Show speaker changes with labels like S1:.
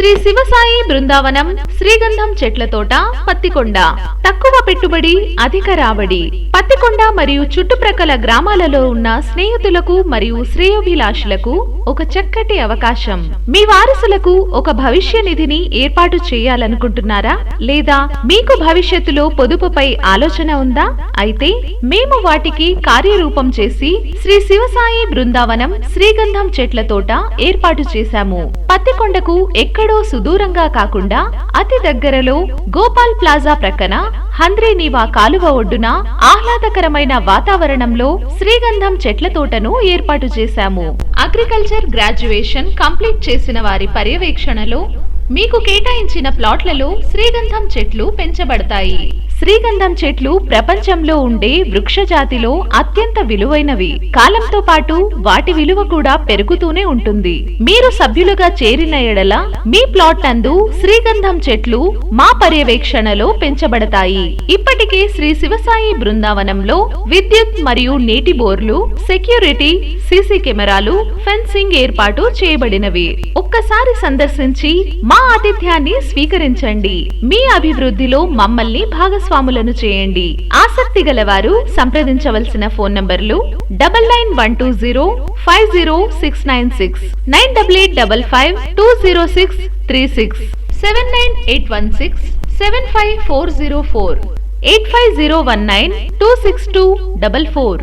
S1: శ్రీ శివసాయి బృందావనం శ్రీగంధం చెట్ల తోట పత్తికొండ. తక్కువ పెట్టుబడి అధిక రాబడి. పత్తికొండ మరియు చుట్టుప్రక్కల గ్రామాలలో ఉన్న స్నేహితులకు మరియు శ్రేయోభిలాషులకు ఒక చక్కటి అవకాశం. మీ వారసులకు ఒక భవిష్య నిధిని ఏర్పాటు చేయాలనుకుంటున్నారా? లేదా మీకు భవిష్యత్తులో పొదుపుపై ఆలోచన ఉందా? అయితే మేము వాటికి కార్యరూపం చేసి శ్రీ శివసాయి బృందావనం శ్రీగంధం చెట్ల తోట ఏర్పాటు చేశాము. పత్తికొండకు ఎక్కడ సుదూరంగా కాకుండా అతి దగ్గరలో గోపాల్ ప్లాజా ప్రక్కన హంద్రేనీవా కాలువ ఒడ్డున ఆహ్లాదకరమైన వాతావరణంలో శ్రీగంధం చెట్ల తోటను ఏర్పాటు చేశాము. అగ్రికల్చర్ గ్రాడ్యుయేషన్ కంప్లీట్ చేసిన వారి పర్యవేక్షణలో మీకు కేటాయించిన ప్లాట్లలో శ్రీగంధం చెట్లు పెంచబడతాయి. శ్రీగంధం చెట్లు ప్రపంచంలో ఉండే వృక్ష జాతిలో అత్యంత విలువైనవి. కాలంతో పాటు వాటి విలువ కూడా పెరుగుతూనే ఉంటుంది. మీరు సభ్యులుగా చేరిన ఎడల మీ ప్లాట్ నందు శ్రీగంధం చెట్లు మా పర్యవేక్షణలో పెంచబడతాయి. ఇప్పటికే శ్రీ శివసాయి బృందావనంలో విద్యుత్ మరియు నీటి బోర్లు సెక్యూరిటీ సీసీ కెమెరాలు ఫెన్సింగ్ ఏర్పాటు చేయబడినవి. ఒక్కసారి సందర్శించి మా ఆతిథ్యాన్ని స్వీకరించండి. మీ అభివృద్ధిలో మమ్మల్ని భాగస్వాములను చేయండి. ఆసక్తి గలవారు సంప్రదించవలసిన ఫోన్ నంబర్లు double nine one two zero five zero six nine six nine double eight double five two zero six three six seven nine eight one six seven five four zero four eight five zero one nine two six two double four